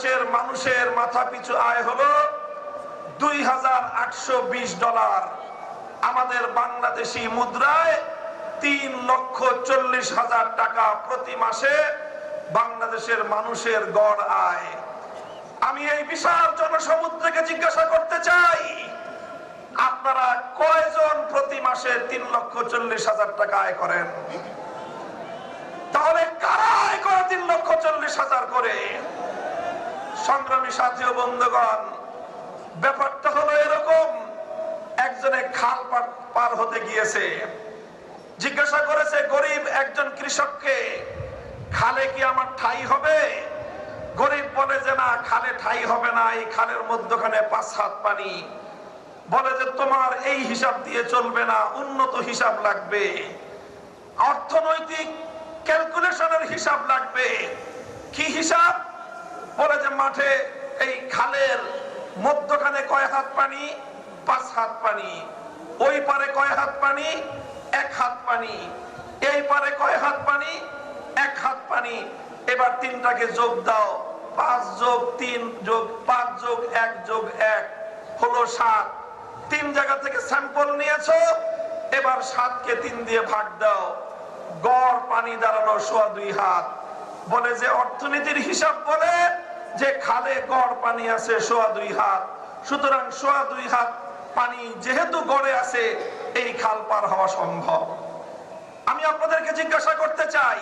বাংলাদেশের মানুষের মাথা পিছু আয় হলো দুই হাজার আটশো বিশ ডলার। আমাদের বাংলাদেশি মুদ্রায় তিন লক্ষ চল্লিশ হাজার টাকা প্রতি মাসে বাংলাদেশের মানুষের গড় আয়। আমি এই বিশাল জনসমুদ্রকে জিজ্ঞাসা করতে চাই, আপনারা কয়জন প্রতি মাসে তিন লক্ষ চল্লিশ হাজার টাকা আয় করেন? তাহলে কারা আয় করে তিন লক্ষ চল্লিশ হাজার করে? সংগ্রামী সাথী ও বন্ধুগণ, ব্যাপারটা হলো এরকম। একজনে খাল পার হতে গিয়েছে, জিজ্ঞাসা করেছে, গরিব একজন কৃষককে খালে কি আমার ঠাই হবে? গরিব বলে যে, না, খালে ঠাই হবে না, এই খালের মধ্যখানে পাঁচ হাত পানি। বলে যে, তোমার এই হিসাব দিয়ে চলবে না, উন্নত হিসাব লাগবে। অর্থনৈতিক ক্যালকুলেশনের হিসাব লাগবে। কি হিসাব? বলে যে মাঠে এই খালের মধ্যখানে কয় হাত পানি? পাঁচ হাত পানি। ওই পারে কয় হাত পানি? এক হাত পানি। এই পারে কয় হাত পানি? এক হাত পানি। এবার তিনটাকে যোগ দাও। পাঁচ যোগ তিন যোগ পাঁচ যোগ এক যোগ এক হলো সাত। তিন জায়গা থেকে স্যাম্পল নিয়েছো? এবার সাতকে তিন দিয়ে ভাগ দাও। গড় পানি দাঁড়ানো সোয়া দুই হাত। বলে যে অর্থনীতির হিসাব বলে যে খালে গড় পানি আছে, সোয়া দুই হাত। সুতরাং সোয়া দুই হাত পানি যেহেতু গড়ে আছে, এই খাল পার হওয়া সম্ভব। আমি আপনাদেরকে জিজ্ঞাসা করতে চাই,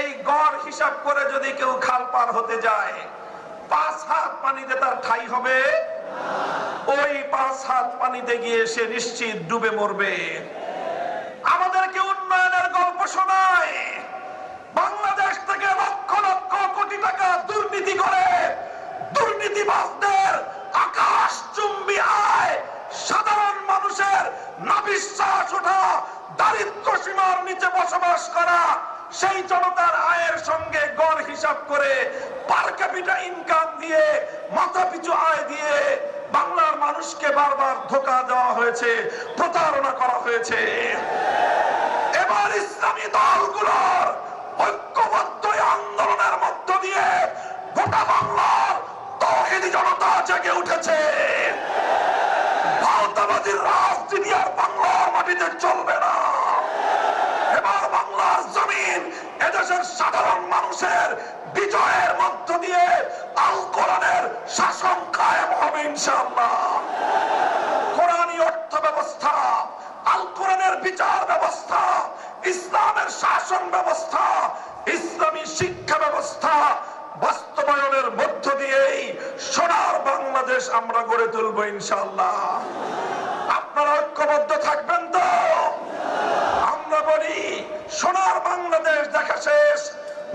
এই গড় হিসাব করে যদি কেউ খাল পার হতে যায়, পাঁচ হাত পানিতে তার ঠাই হবে? ওই পাঁচ হাত পানিতে গিয়ে সে নিশ্চিত ডুবে মরবে। আমাদেরকে উন্নয়নের গল্প শোনায় বাংলাদেশ থেকে লক্ষ লক্ষ কোটি টাকা দুর্নীতি করে দুর্নীতিবাজদের আকাশ চুম্বি আয়। সাধারণ মানুষের নাবিশ্বাস ওঠা, দারিদ্র সীমার নিচে বসবাস করা, সেই জনতার আয়ের সঙ্গে গড় হিসাব করে পার ক্যাপিটা ইনকাম দিয়ে মাথা পিছু আয় দিয়ে বাংলার মানুষকে বারবার ধোকা দেওয়া হয়েছে, প্রতারণা করা হয়েছে। এবার ইসলামী দলগুলোর ঐক্যবদ্ধ এই আন্দোলনের মধ্য দিয়ে গোটা বাংলার তহিদি জনতা জেগে উঠেছে। রাজনীতি আর বাংলার মাটিতে চলবে না। এবার বাংলার জমিন এদেশের সাধারণ মানুষের বিজয়ের মধ্য দিয়ে আল কোরআনের শাসন কায়েম হবে ইনশাআল্লাহ। কোরআনী অর্থ ব্যবস্থা আল কোরআনের বিচার ব্যবস্থা, ইসলামের শাসন ব্যবস্থা, ইসলামী শিক্ষা ব্যবস্থা বাস্তবায়নের মধ্য দিয়েই সোনার বাংলাদেশ আমরা গড়ে তুলবো ইনশাআল্লাহ। আপনারা ঐক্যবদ্ধ থাকবেন তো? আমরা বলি, সোনার বাংলাদেশ দেখা শেষ,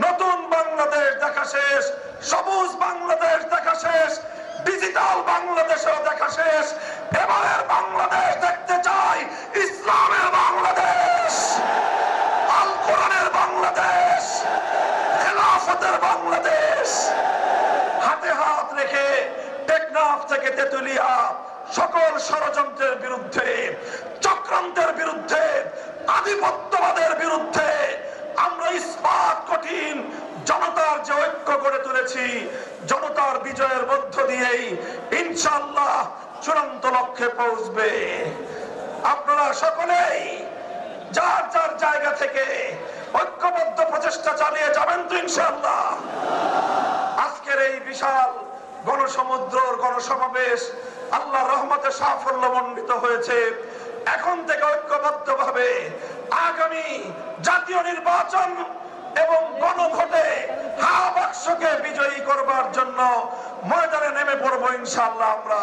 নতুন বাংলাদেশ দেখা শেষ, সবুজ বাংলাদেশ দেখা শেষ, ডিজিটাল বাংলাদেশও দেখা শেষ, এবারের বাংলাদেশ দেখতে চাই ইসলামের বাংলাদেশ আল কোরআনের বাংলাদেশ খেলাফতের বাংলাদেশ হাতে হাত রেখে টেকনাফ থেকে তেতুলিয়া সকল ষড়যন্ত্রের বিরুদ্ধে, চক্রান্তের বিরুদ্ধে, আধিপত্যবাদের বিরুদ্ধে আমরা ইস্পাত কঠিন জনতার যে ঐক্য গড়ে তুলেছি, জনতার বিজয়ের মধ্য দিয়েই ইনশাল্লাহ চূড়ান্ত লক্ষ্যে পৌঁছবে। আপনারা সকলেই যার যার জায়গা থেকে ঐক্যবদ্ধ প্রচেষ্টা চালিয়ে যাবেন তো ইনশাল্লাহ আজকের এই বিশাল গণসমুদ্রর গণসমাবেশ আল্লাহ রহমতে সাফল্য মণ্ডিত হয়েছে। এখন থেকে ঐক্যবদ্ধ ভাবে আগামী জাতীয় নির্বাচন এবং গণভোটে হা বাক্সকে বিজয়ী করবার জন্য ময়দানে নেমে পড়ব ইনশাল্লাহ আমরা।